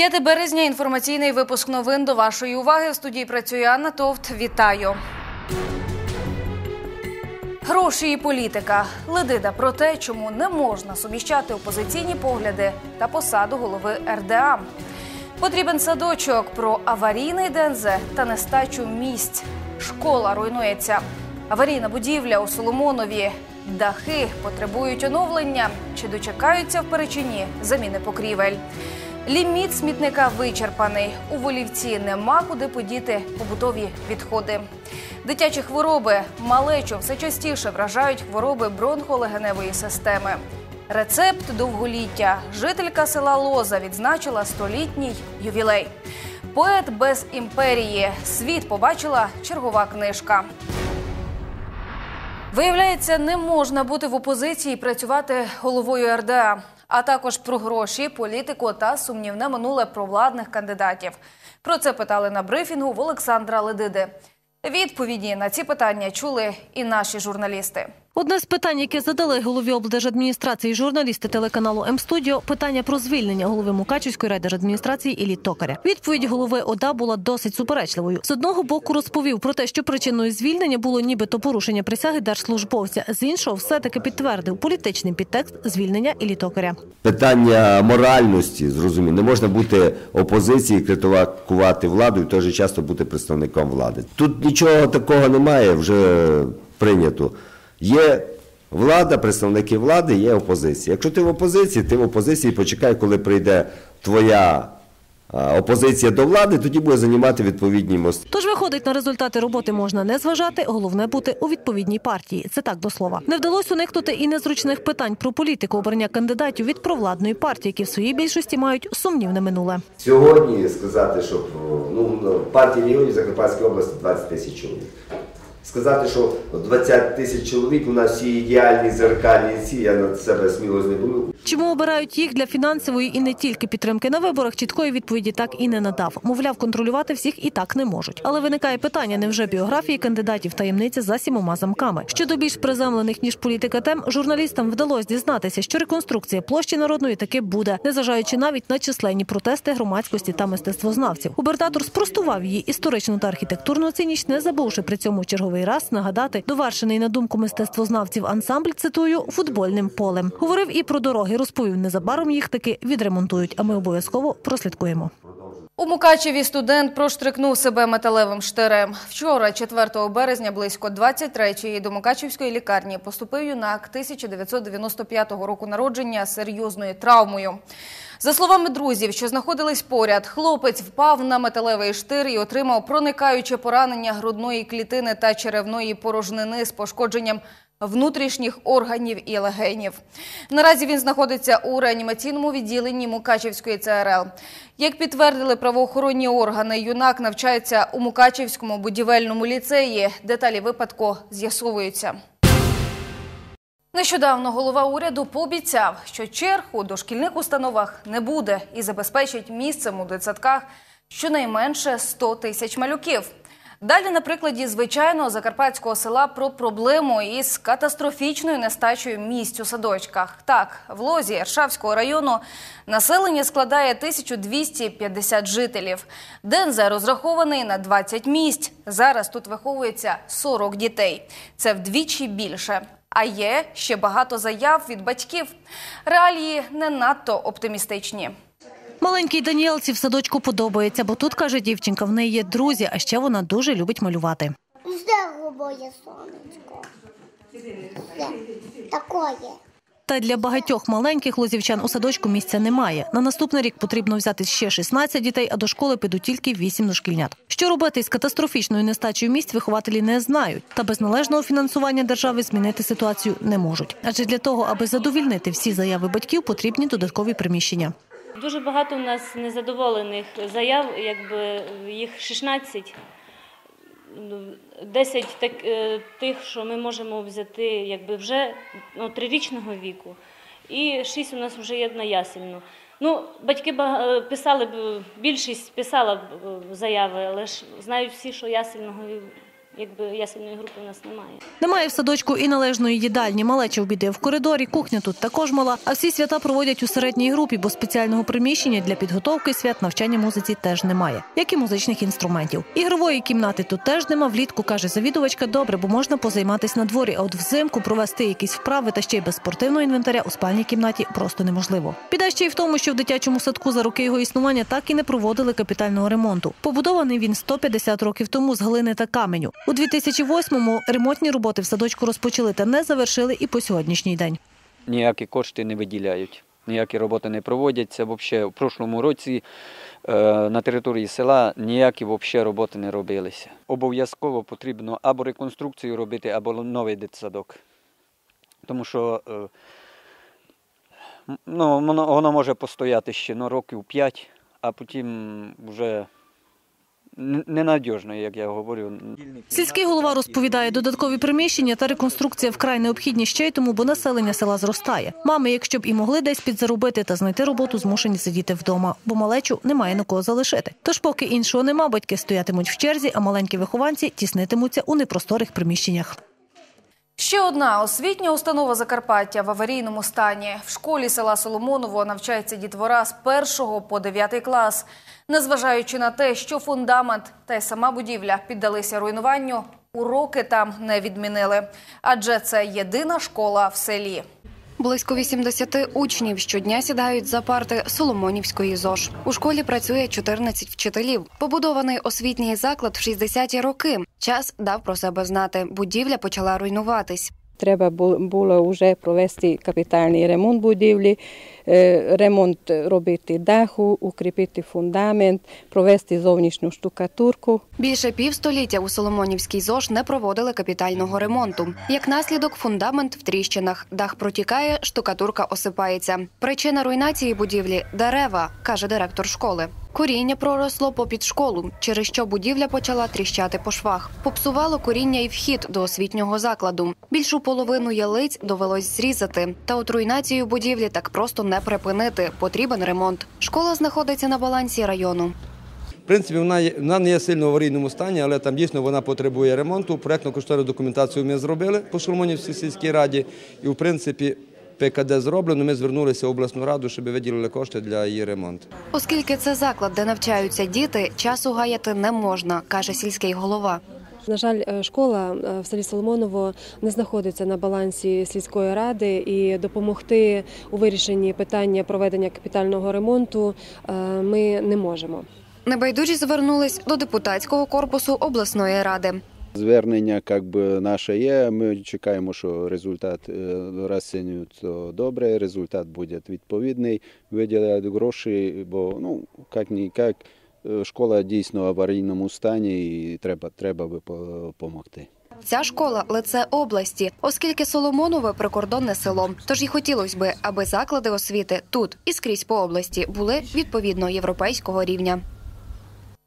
5 березня інформаційний випуск новин до вашої уваги. В студії працює Анна Товт. Вітаю. Гроші і політика. Ледида про те, чому не можна суміщати опозиційні погляди та посаду голови РДА. Потрібен садочок про аварійний ДНЗ та нестачу місць. Школа руйнується. Аварійна будівля у Соломонові. Дахи потребують оновлення. Чи дочекаються в перечині заміни покрівель? Ліміт смітника вичерпаний. У Волівці нема куди подіти побутові відходи. Дитячі хвороби малечу все частіше вражають хвороби бронхолегеневої системи. Рецепт довголіття. Жителька села Лоза відзначила столітній ювілей. Поет без імперії. Світ побачила чергова книжка. Виявляється, не можна бути в опозиції і працювати головою РДА, а також про гроші, політику та сумнівне минуле провладних кандидатів. Про це питали на брифінгу в Олександра Ледиди. Відповіді на ці питання чули і наші журналісти. Одне з питань, яке задали голові облдержадміністрації журналісти телеканалу М-студіо, питання про звільнення голови Мукачівської райдержадміністрації Іллі Токаря. Відповідь голови ОДА була досить суперечливою. З одного боку розповів про те, що причиною звільнення було нібито порушення присяги держслужбовця. З іншого, все таки підтвердив політичний підтекст звільнення Іллі Токаря. Питання моральності, зрозуміло, не можна бути опозиції, критикувати владу і в той же час бути представником влади. Тут нічого такого немає, вже прийнято. Є влада, представники влади, є опозиція. Якщо ти в опозиції, ти в опозиції почекай, коли прийде твоя опозиція до влади, тоді буде займати відповідні мости. Тож виходить, на результати роботи можна не зважати, головне бути у відповідній партії. Це так до слова. Не вдалося уникнути і незручних питань про політику обрання кандидатів від провладної партії, які в своїй більшості мають сумнівне минуле. Сьогодні сказати, що ну, партії регіонів Закарпатської області 20 тисяч чоловік. Сказати, що 20 тисяч чоловік у нас всі ідеальні зеркальні ці, я на себе сміло не буду. Чому обирають їх для фінансової і не тільки підтримки на виборах, чіткої відповіді так і не надав. Мовляв, контролювати всіх і так не можуть. Але виникає питання: невже біографії кандидатів таємниця за сімома замками? Щодо більш приземлених ніж політика тем, журналістам вдалося дізнатися, що реконструкція площі народної таки буде, незважаючи навіть на численні протести громадськості та мистецтвознавців. Губернатор спростував її історичну та архітектурну цінність, не забувши при цьому черговий раз нагадати довершений на думку мистецтвознавців ансамбль. Цитую футбольним полем. Говорив і про дороги. Розповів незабаром їх таки відремонтують. А ми обов'язково прослідкуємо. У Мукачеві студент проштрикнув себе металевим штирем. Вчора, 4 березня, близько 23-ї, до Мукачевської лікарні поступив юнак 1995 року народження з серйозною травмою. За словами друзів, що знаходились поряд, хлопець впав на металевий штир і отримав проникаюче поранення грудної клітини та черевної порожнини з пошкодженням внутрішніх органів і легенів. Наразі він знаходиться у реанімаційному відділенні Мукачівської ЦРЛ. Як підтвердили правоохоронні органи, юнак навчається у Мукачівському будівельному ліцеї. Деталі випадку з'ясовуються. Нещодавно голова уряду пообіцяв, що черг у дошкільних установах не буде і забезпечить місцем у дитсадках щонайменше 100 тисяч малюків. Далі, на прикладі звичайного закарпатського села про проблему із катастрофічною нестачею місць у садочках. Так, в лозі Ершавського району населення складає 1250 жителів. ДНЗ розрахований на 20 місць. Зараз тут виховується 40 дітей. Це вдвічі більше. А є ще багато заяв від батьків. Реалії не надто оптимістичні. Маленькій Даніелці в садочку подобається, бо тут, каже дівчинка, в неї є друзі, а ще вона дуже любить малювати. Здорово, сонечко. Все. Такое. Та для багатьох маленьких лозівчан у садочку місця немає. На наступний рік потрібно взяти ще 16 дітей, а до школи підуть тільки 8 дошкільнят. Що робити із катастрофічною нестачею місць вихователі не знають, та без належного фінансування держави змінити ситуацію не можуть. Адже для того, аби задовільнити всі заяви батьків, потрібні додаткові приміщення. Дуже багато у нас незадоволених заяв, якби їх 16. 10 так, е, тих, що ми можемо взяти якби вже ну, трирічного віку, і 6 у нас вже є на ясельну. Ну, батьки бага- писали б, більшість писала б е, заяви, але ж знають всі, що ясельного якби ясельної групи в нас немає. Немає в садочку і належної їдальні. Малеча обіди в коридорі, кухня тут також мала. А всі свята проводять у середній групі, бо спеціального приміщення для підготовки свят навчання музиці теж немає, як і музичних інструментів. Ігрової кімнати тут теж нема. Влітку каже завідувачка, добре, бо можна позайматись на дворі. А от взимку провести якісь вправи та ще й без спортивного інвентаря у спальній кімнаті просто неможливо. Біда ще й в тому, що в дитячому садку за роки його існування так і не проводили капітального ремонту. Побудований він 150 років тому з глини та каменю. У 2008-му ремонтні роботи в садочку розпочали та не завершили і по сьогоднішній день. ніякі кошти не виділяють, ніякі роботи не проводяться. Взагалі, в прошлому році е, на території села ніякі взагалі роботи не робилися. Обов'язково потрібно або реконструкцію робити, або новий дитсадок. Тому що е, ну, воно, може постояти ще ну, років 5, а потім вже ненадіжно, як я говорю. Сільський голова розповідає, додаткові приміщення та реконструкція вкрай необхідні ще й тому, бо населення села зростає. Мами, якщо б і могли десь підзаробити та знайти роботу, змушені сидіти вдома, бо малечу немає на кого залишити. Тож, поки іншого нема, батьки стоятимуть в черзі, а маленькі вихованці тіснитимуться у непросторих приміщеннях. Ще одна освітня установа Закарпаття в аварійному стані. В школі села Соломоново навчається дітвора з 1 по 9 клас. Незважаючи на те, що фундамент та й сама будівля піддалися руйнуванню, уроки там не відмінили. Адже це єдина школа в селі. Близько 80 учнів щодня сідають за парти Соломонівської ЗОЖ. У школі працює 14 вчителів. Побудований освітній заклад в 60-ті роки. Час дав про себе знати. Будівля почала руйнуватись. Треба бу- було вже провести капітальний ремонт будівлі, ремонт робити даху, укріпити фундамент, провести зовнішню штукатурку. Більше півстоліття у Соломонівській ЗОЖ не проводили капітального ремонту. Як наслідок, фундамент в тріщинах, дах протікає, штукатурка осипається. Причина руйнації будівлі дерева, каже директор школи. Коріння проросло попід школу, через що будівля почала тріщати по швах. Попсувало коріння і вхід до освітнього закладу. Більшу половину ялиць довелось зрізати. Та от руйнацію будівлі так просто не припинити. Потрібен ремонт. Школа знаходиться на балансі району. В принципі, вона, вона не є сильно в аварійному стані, але там дійсно вона потребує ремонту. Проектну кошторисну документацію ми зробили по Шоломонівській сільській раді. І, в принципі, ПКД зроблено. Ми звернулися в обласну раду, щоб виділили кошти для її ремонту. Оскільки це заклад, де навчаються діти, часу гаяти не можна, каже сільський голова. На жаль, е, школа е, в селі Соломоново не знаходиться на балансі сільської ради і допомогти у вирішенні питання проведення капітального ремонту е, ми не можемо. Небайдужі звернулись до депутатського корпусу обласної ради. Звернення як би, наше є. Ми чекаємо, що результат розцінюють то добре, результат буде відповідний, виділяють гроші, бо ну як ні як школа дійсно в аварійному стані і треба, треба би допомогти. Ця школа лице області, оскільки Соломонове прикордонне село. Тож і хотілося би, аби заклади освіти тут і скрізь по області були відповідно європейського рівня.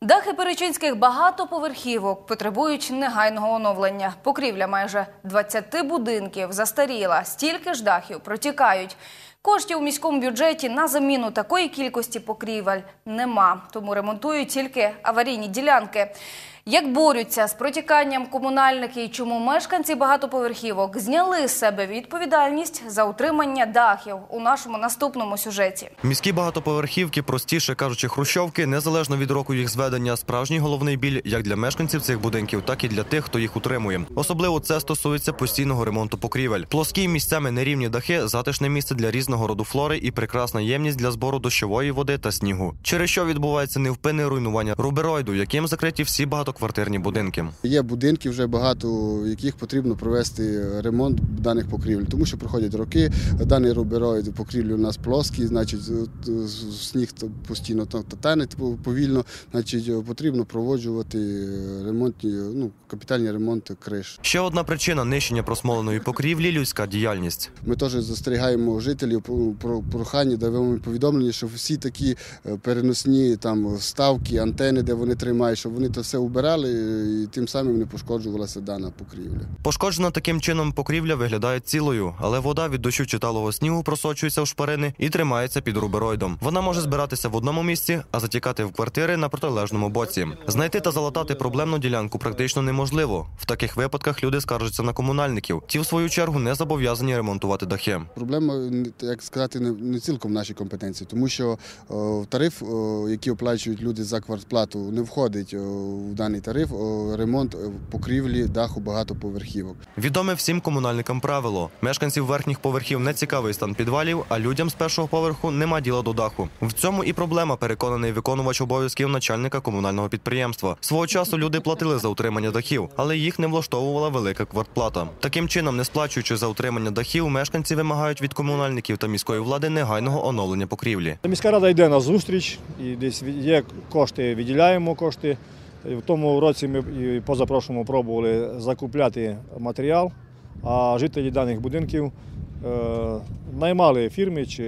Дахи перечинських багатоповерхівок потребують негайного оновлення. Покрівля майже 20 будинків застаріла. Стільки ж дахів протікають. Коштів у міському бюджеті на заміну такої кількості покрівель нема, тому ремонтують тільки аварійні ділянки. Як борються з протіканням комунальники і чому мешканці багатоповерхівок зняли з себе відповідальність за утримання дахів у нашому наступному сюжеті. Міські багатоповерхівки, простіше кажучи, хрущовки, незалежно від року їх зведення, справжній головний біль як для мешканців цих будинків, так і для тих, хто їх утримує. Особливо це стосується постійного ремонту покрівель. Плоскі місцями нерівні дахи, затишне місце для різного роду флори і прекрасна ємність для збору дощової води та снігу. Через що відбувається невпинне руйнування рубероїду, яким закриті всі багатоквартирні будинки. Є будинки вже багато, в яких потрібно провести ремонт даних покрівель, тому що проходять роки. Даний рубероїд покрівлі у нас плоский, значить сніг постійно та- та тане повільно. Значить, потрібно проводжувати ремонтні, ну капітальні ремонти криш. Ще одна причина нищення просмоленої покрівлі людська діяльність. Ми теж застерігаємо жителів про- про прохання, даємо повідомлення, що всі такі е, переносні там ставки, антени, де вони тримають, щоб вони то все убирали. Прибирали, і тим самим не пошкоджувалася дана покрівля. Пошкоджена таким чином покрівля виглядає цілою, але вода від дощу чи талого снігу просочується в шпарини і тримається під рубероїдом. Вона може збиратися в одному місці, а затікати в квартири на протилежному боці. Знайти та залатати проблемну ділянку практично неможливо. В таких випадках люди скаржаться на комунальників. Ті, в свою чергу, не зобов'язані ремонтувати дахи. Проблема, як сказати, не, не цілком в нашій компетенції, тому що о, тариф, о, який оплачують люди за квартплату, не входить о, в даний тариф ремонт е, покрівлі даху багатоповерхівок. Відоме всім комунальникам правило: мешканців верхніх поверхів не цікавий стан підвалів, а людям з першого поверху нема діла до даху. В цьому і проблема, переконаний виконувач обов'язків начальника комунального підприємства. Свого часу люди платили за утримання дахів, але їх не влаштовувала велика квартплата. Таким чином, не сплачуючи за утримання дахів, мешканці вимагають від комунальників та міської влади негайного оновлення покрівлі. Міська рада йде на зустріч і десь є кошти, виділяємо кошти. В тому році ми і позапрошлому пробували закупляти матеріал, а жителі даних будинків наймали фірми чи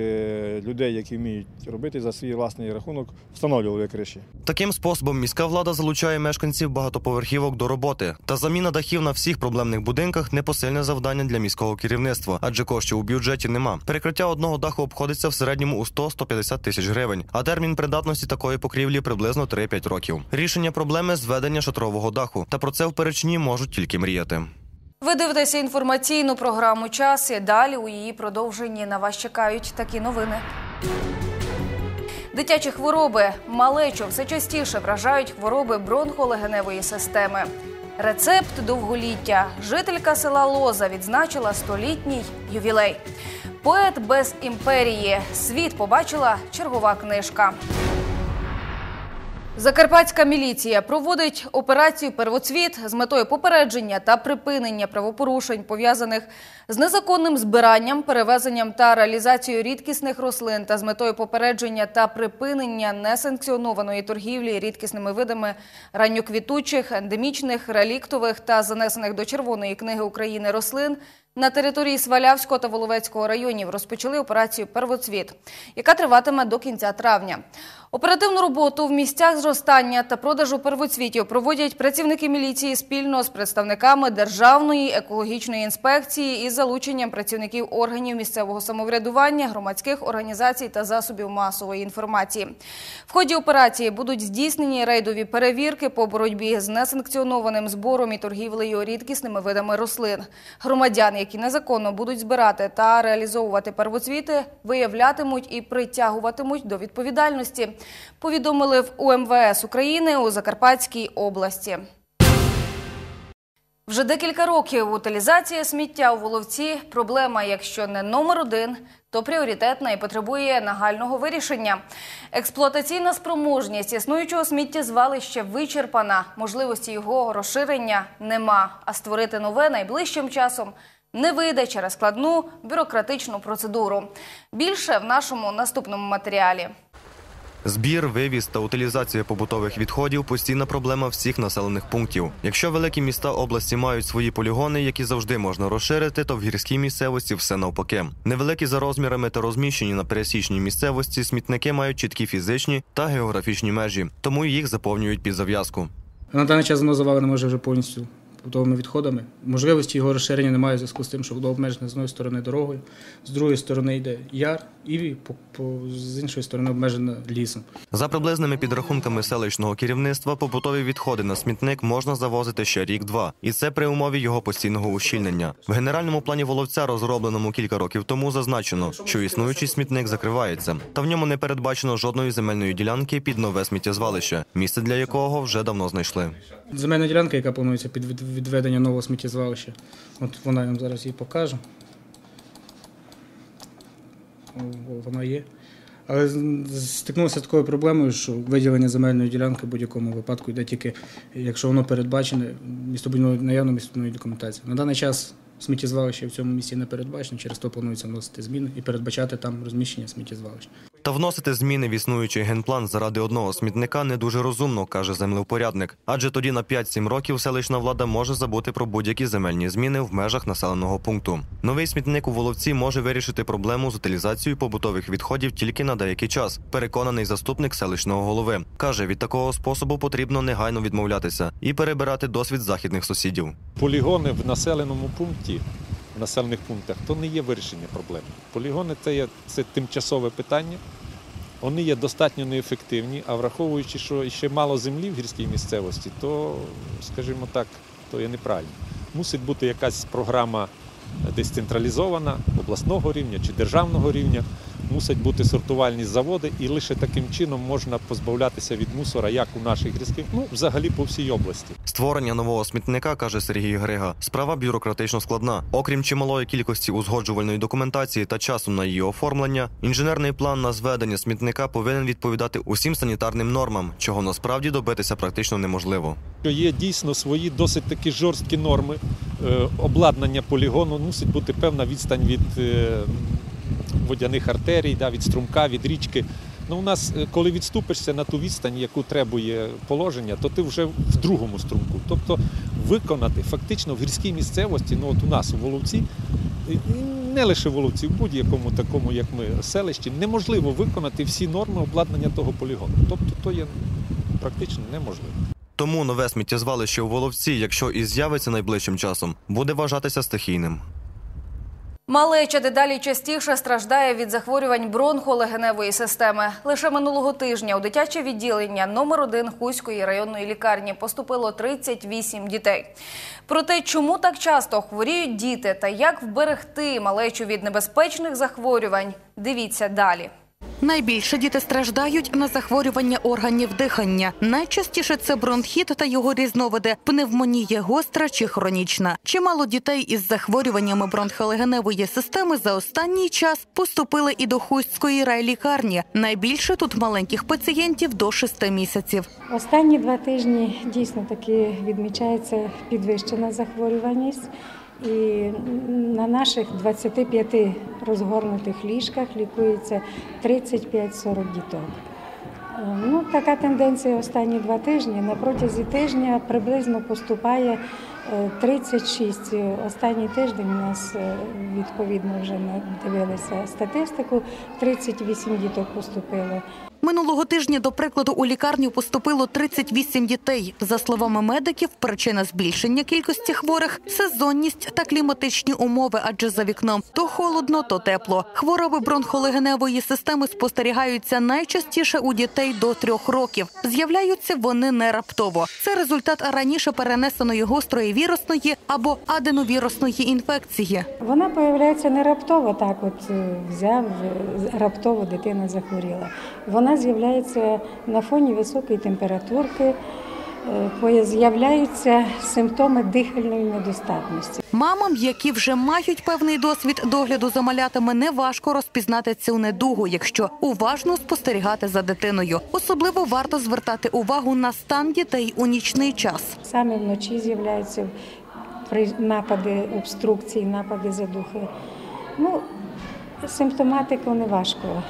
людей, які вміють робити за свій власний рахунок, встановлювали криші. Таким способом міська влада залучає мешканців багатоповерхівок до роботи. Та заміна дахів на всіх проблемних будинках непосильне завдання для міського керівництва, адже коштів у бюджеті нема. Перекриття одного даху обходиться в середньому у 100-150 тисяч гривень, а термін придатності такої покрівлі приблизно 3-5 років. Рішення проблеми зведення шатрового даху. Та про це в перечні можуть тільки мріяти. Ви дивитеся інформаційну програму «Час» і далі у її продовженні на вас чекають такі новини. Дитячі хвороби малечу все частіше вражають хвороби бронхолегеневої системи. Рецепт довголіття. Жителька села Лоза відзначила столітній ювілей. Поет без імперії. Світ побачила чергова книжка. Закарпатська міліція проводить операцію Первоцвіт з метою попередження та припинення правопорушень, пов'язаних з незаконним збиранням, перевезенням та реалізацією рідкісних рослин та з метою попередження та припинення несанкціонованої торгівлі рідкісними видами ранньоквітучих, ендемічних, реліктових та занесених до Червоної книги України рослин. На території Свалявського та Воловецького районів розпочали операцію Первоцвіт, яка триватиме до кінця травня. Оперативну роботу в місцях зростання та продажу первоцвітів проводять працівники міліції спільно з представниками Державної екологічної інспекції із залученням працівників органів місцевого самоврядування, громадських організацій та засобів масової інформації. В ході операції будуть здійснені рейдові перевірки по боротьбі з несанкціонованим збором і торгівлею рідкісними видами рослин. Громадян, які незаконно будуть збирати та реалізовувати первоцвіти, виявлятимуть і притягуватимуть до відповідальності. Повідомили в УМВС України у Закарпатській області. Вже декілька років утилізація сміття у Воловці – проблема, якщо не номер один, то пріоритетна і потребує нагального вирішення. Експлуатаційна спроможність існуючого сміттєзвалища вичерпана, можливості його розширення нема, а створити нове найближчим часом не вийде через складну бюрократичну процедуру. Більше в нашому наступному матеріалі. Збір, вивіз та утилізація побутових відходів постійна проблема всіх населених пунктів. Якщо великі міста області мають свої полігони, які завжди можна розширити, то в гірській місцевості все навпаки. Невеликі за розмірами та розміщені на пересічній місцевості смітники мають чіткі фізичні та географічні межі, тому їх заповнюють під зав'язку. На даний час воно завалене може вже повністю побутовими відходами. Можливості його розширення немає в зв'язку з тим, що воно обмежене з однієї сторони дорогою, з другої сторони йде яр, і по, по, з іншої сторони обмежено лісом. За приблизними підрахунками селищного керівництва, побутові відходи на смітник можна завозити ще рік-два, і це при умові його постійного ущільнення. В генеральному плані Воловця, розробленому кілька років тому, зазначено, що існуючий смітник закривається, та в ньому не передбачено жодної земельної ділянки під нове сміттєзвалище, місце для якого вже давно знайшли. Земельна ділянка, яка планується під відведення нового сміттєзвалища, от вона вам зараз її покажу. Вона є. Але стикнувся з такою проблемою, що виділення земельної ділянки в будь-якому випадку йде тільки, якщо воно передбачене містобудівною наявно містобудівною документацією. На даний час сміттєзвалище в цьому місці не передбачено, через то планується вносити зміни і передбачати там розміщення сміттєзвалища. Та вносити зміни в існуючий генплан заради одного смітника не дуже розумно, каже землевпорядник. Адже тоді на 5-7 років селищна влада може забути про будь-які земельні зміни в межах населеного пункту. Новий смітник у Воловці може вирішити проблему з утилізацією побутових відходів тільки на деякий час. Переконаний заступник селищного голови каже, від такого способу потрібно негайно відмовлятися і перебирати досвід західних сусідів. Полігони в населеному пункті, в населених пунктах, то не є вирішення проблеми. Полігони це є це тимчасове питання. Вони є достатньо неефективні, а враховуючи, що ще мало землі в гірській місцевості, то, скажімо так, то є неправильно. Мусить бути якась програма десь централізована, обласного рівня чи державного рівня. Мусять бути сортувальні заводи, і лише таким чином можна позбавлятися від мусора, як у наших гірських, ну взагалі по всій області. Створення нового смітника, каже Сергій Грига, справа бюрократично складна. Окрім чималої кількості узгоджувальної документації та часу на її оформлення, інженерний план на зведення смітника повинен відповідати усім санітарним нормам, чого насправді добитися практично неможливо. Є дійсно свої досить такі жорсткі норми е, обладнання полігону. Мусить бути певна відстань від е, водяних артерій, да, від струмка, від річки. Ну, у нас, е, коли відступишся на ту відстань, яку требує положення, то ти вже в другому струмку. Тобто виконати фактично в гірській місцевості, ну от у нас у Воловці, не лише Воловці, в будь-якому такому, як ми, селищі, неможливо виконати всі норми обладнання того полігону. Тобто то є практично неможливо. Тому нове сміттєзвалище у Воловці, якщо і з'явиться найближчим часом, буде вважатися стихійним. Малеча дедалі частіше страждає від захворювань бронхолегеневої системи. Лише минулого тижня у дитяче відділення номер 1 Хуської районної лікарні поступило 38 дітей. Про те, чому так часто хворіють діти та як вберегти малечу від небезпечних захворювань, дивіться далі. Найбільше діти страждають на захворювання органів дихання. Найчастіше це бронхіт та його різновиди, пневмонія гостра чи хронічна. Чимало дітей із захворюваннями бронхолегеневої системи за останній час поступили і до Хустської райлікарні. Найбільше тут маленьких пацієнтів до 6 місяців. Останні два тижні дійсно таки відмічається підвищена захворюваність. І на наших 25 розгорнутих ліжках лікується 35-40 діток. Е, Ну, така тенденція останні два тижні. На протязі тижня приблизно поступає е, 36. Останній тиждень у нас е, відповідно вже дивилися статистику. 38 діток поступило. Минулого тижня, до прикладу, у лікарню поступило 38 дітей. За словами медиків, причина збільшення кількості хворих сезонність та кліматичні умови, адже за вікном то холодно, то тепло. Хвороби бронхолегеневої системи спостерігаються найчастіше у дітей до трьох років. З'являються вони не раптово. Це результат раніше перенесеної гострої вірусної або аденовірусної інфекції. Вона появляється не раптово, так от е, взяв е, раптово дитина захворіла. Вона з'являється на фоні високої температурки, е, з'являються симптоми дихальної недостатності. Мамам, які вже мають певний досвід догляду за малятами, неважко розпізнати цю недугу, якщо уважно спостерігати за дитиною. Особливо варто звертати увагу на стан дітей у нічний час. Саме вночі з'являються напади обструкції, напади задухи. Ну, симптоматику не важко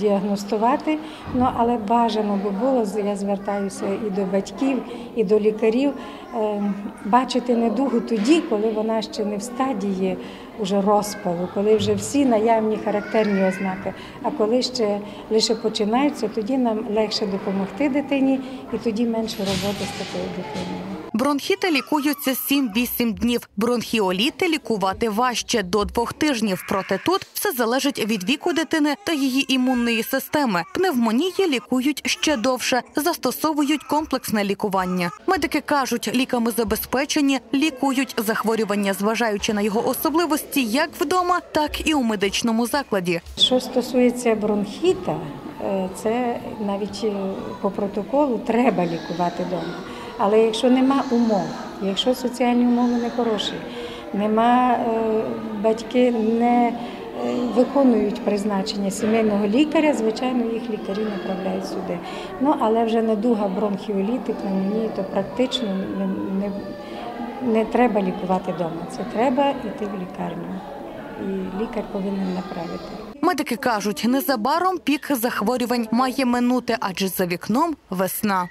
діагностувати, ну, але бажано би було, я звертаюся і до батьків, і до лікарів, е, бачити недугу тоді, коли вона ще не в стадії уже розпалу, коли вже всі наявні характерні ознаки. А коли ще лише починаються, тоді нам легше допомогти дитині і тоді менше роботи з такою дитиною. Бронхіти лікуються 7-8 днів. Бронхіоліти лікувати важче до двох тижнів. Проте тут все залежить від віку дитини та її імунної системи. Пневмонії лікують ще довше, застосовують комплексне лікування. Медики кажуть, ліками забезпечені, лікують захворювання, зважаючи на його особливості як вдома, так і у медичному закладі. Що стосується бронхіта, е, це навіть е, по протоколу треба лікувати вдома. Але якщо нема умов, якщо соціальні умови не хороші, нема е, батьки не е, виконують призначення сімейного лікаря, звичайно, їх лікарі направляють сюди. Ну але вже недуга бронхіоліти, пневмонії, то практично не, не, не треба лікувати вдома. Це треба йти в лікарню. І лікар повинен направити. Медики кажуть, незабаром пік захворювань має минути, адже за вікном весна.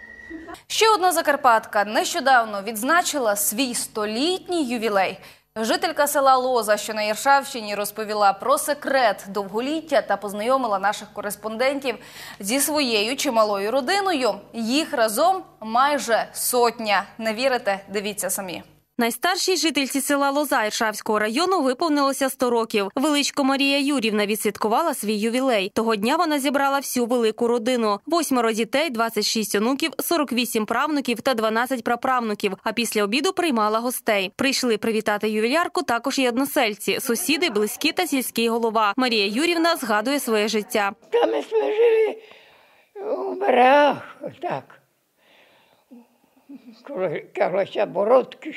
Ще одна закарпатка нещодавно відзначила свій столітній ювілей. Жителька села Лоза, що на Єршавщині, розповіла про секрет довголіття та познайомила наших кореспондентів зі своєю чималою родиною. Їх разом майже сотня. Не вірите? Дивіться самі. Найстаршій жительці села Лоза Іршавського району виповнилося 100 років. Величко Марія Юрівна відсвяткувала свій ювілей. Того дня вона зібрала всю велику родину: восьмеро дітей, 26 онуків, 48 правнуків та 12 праправнуків. А після обіду приймала гостей. Прийшли привітати ювілярку також і односельці, сусіди, близькі та сільський голова. Марія Юрівна згадує своє життя. Та ми служили у берегах, так. Кажеться бородки,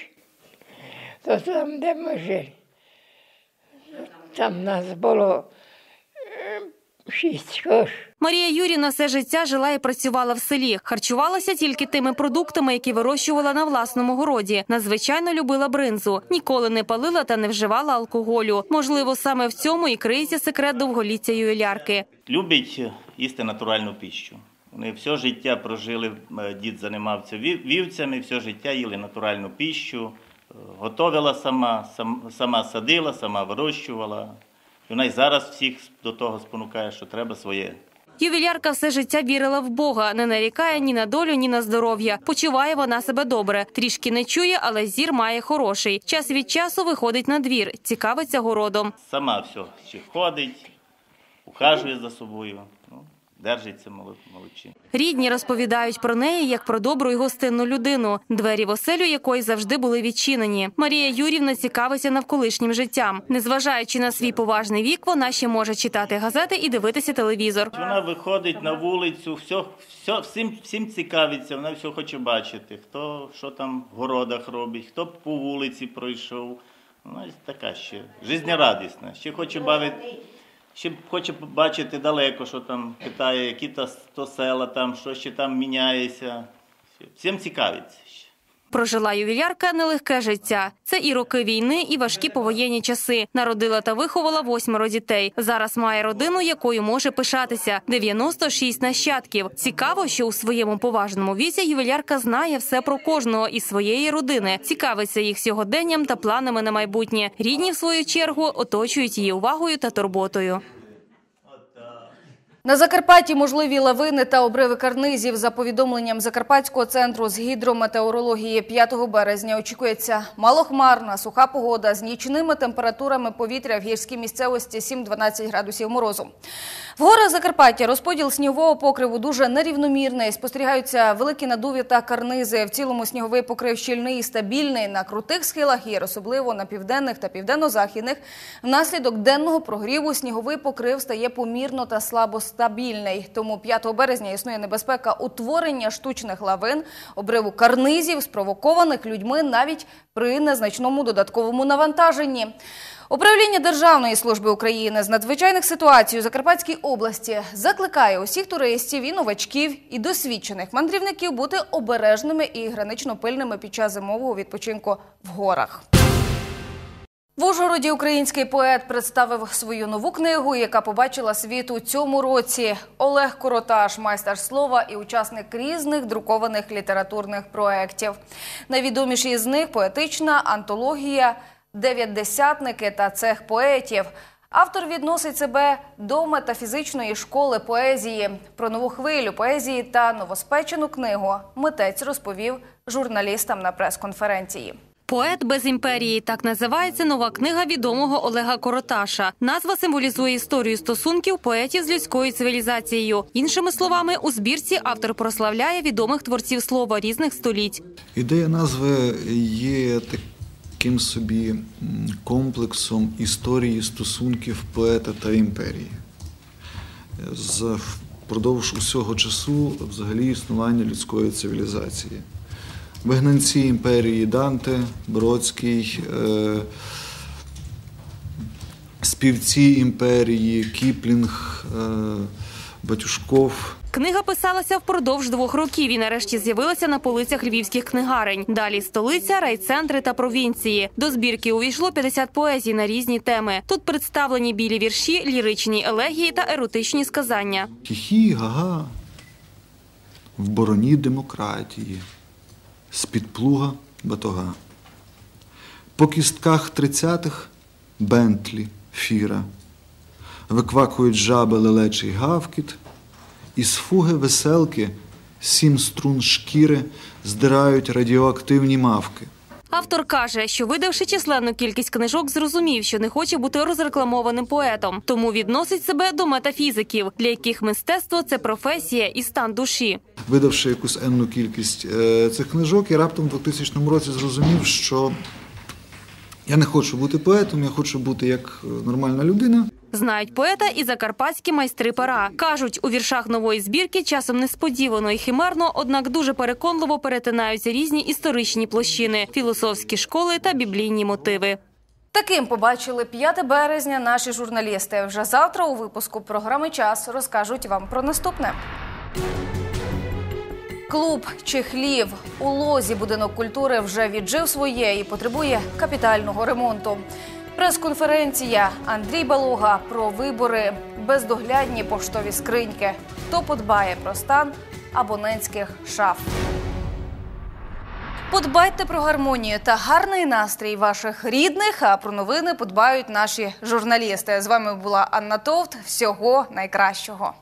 то там, де ми жили. Там нас було шість кош. Марія Юрівна все життя жила і працювала в селі. Харчувалася тільки тими продуктами, які вирощувала на власному городі. Надзвичайно любила бринзу. Ніколи не палила та не вживала алкоголю. Можливо, саме в цьому і криється секрет довголіття ювілярки. Любить їсти натуральну піщу. Вони все життя прожили, е, дід займався вівцями, все життя їли натуральну піщу, готовила сама, сам- сама садила, сама вирощувала. І вона й зараз всіх до того спонукає, що треба своє. Ювілярка все життя вірила в Бога, не нарікає ні на долю, ні на здоров'я. Почуває вона себе добре. Трішки не чує, але зір має хороший. Час від часу виходить на двір, цікавиться городом. Сама все ще ходить, ухажує за собою, держиться молод- молодчина. Рідні розповідають про неї як про добру і гостинну людину, двері в оселю якої завжди були відчинені. Марія Юрівна цікавиться навколишнім життям. Незважаючи на свій поважний вік, вона ще може читати газети і дивитися телевізор. Вона виходить на вулицю, все, все, всім, всім цікавиться, вона все хоче бачити, хто що там в городах робить, хто по вулиці пройшов. Вона така ще жизнерадісна, ще хоче бавити. Ще хоче побачити далеко, що там питає, які то, то села там, що ще там міняється. Всім цікавиться. Прожила ювілярка нелегке життя. Це і роки війни, і важкі повоєнні часи. Народила та виховала восьмеро дітей. Зараз має родину, якою може пишатися. 96 нащадків. Цікаво, що у своєму поважному віці ювілярка знає все про кожного із своєї родини. Цікавиться їх сьогоденням та планами на майбутнє. Рідні, в свою чергу, оточують її увагою та турботою. На Закарпатті можливі лавини та обриви карнизів. За повідомленням Закарпатського центру з гідрометеорології 5 березня очікується малохмарна суха погода з нічними температурами повітря в гірській місцевості 7-12 градусів морозу. В горах Закарпаття розподіл снігового покриву дуже нерівномірний. Спостерігаються великі надуві та карнизи. В цілому сніговий покрив щільний і стабільний. На крутих схилах гір, особливо на південних та південно-західних. Внаслідок денного прогріву сніговий покрив стає помірно та слабостабільний. Тому 5 березня існує небезпека утворення штучних лавин, обриву карнизів, спровокованих людьми навіть при незначному додатковому навантаженні. Управління Державної служби України з надзвичайних ситуацій у Закарпатській області закликає усіх туристів і новачків і досвідчених мандрівників бути обережними і гранично пильними під час зимового відпочинку в горах. В Ужгороді український поет представив свою нову книгу, яка побачила світ у цьому році. Олег Короташ, майстер слова і учасник різних друкованих літературних проєктів. Найвідоміші з них поетична антологія Дев'ятдесятники та цех поетів. Автор відносить себе до метафізичної школи поезії. Про нову хвилю поезії та новоспечену книгу митець розповів журналістам на прес-конференції. Поет без імперії так називається нова книга відомого Олега Короташа. Назва символізує історію стосунків поетів з людською цивілізацією. Іншими словами, у збірці автор прославляє відомих творців слова різних століть. Ідея назви є таким собі комплексом історії стосунків поета та імперії. З впродовж усього часу взагалі існування людської цивілізації. Вигнанці імперії Данте, Бродський, е, співці імперії, Кіплінг, е, Батюшков. Книга писалася впродовж двох років і нарешті з'явилася на полицях львівських книгарень. Далі столиця, райцентри та провінції. До збірки увійшло 50 поезій на різні теми. Тут представлені білі вірші, ліричні елегії та еротичні сказання. Хі-хі, га-га. В бороні демократії. З-під плуга батога. По кістках тридцятих Бентлі, фіра. Виквакують жаби лелечий гавкіт, із фуги веселки сім струн шкіри здирають радіоактивні мавки. Автор каже, що видавши численну кількість книжок, зрозумів, що не хоче бути розрекламованим поетом, тому відносить себе до метафізиків, для яких мистецтво це професія і стан душі. Видавши якусь енну кількість е, цих книжок, я раптом у 2000 році зрозумів, що я не хочу бути поетом, я хочу бути як е, нормальна людина. Знають поета і закарпатські майстри пера. Кажуть, у віршах нової збірки часом несподівано і химерно, однак дуже переконливо перетинаються різні історичні площини, філософські школи та біблійні мотиви. Таким побачили 5 березня наші журналісти. Вже завтра у випуску програми Час розкажуть вам про наступне. Клуб Чехлів у лозі будинок культури вже віджив своє і потребує капітального ремонту. Прес-конференція Андрій Балуга про вибори, бездоглядні поштові скриньки. Хто подбає про стан абонентських шаф? Подбайте про гармонію та гарний настрій ваших рідних. А про новини подбають наші журналісти. З вами була Анна Товт. Всього найкращого.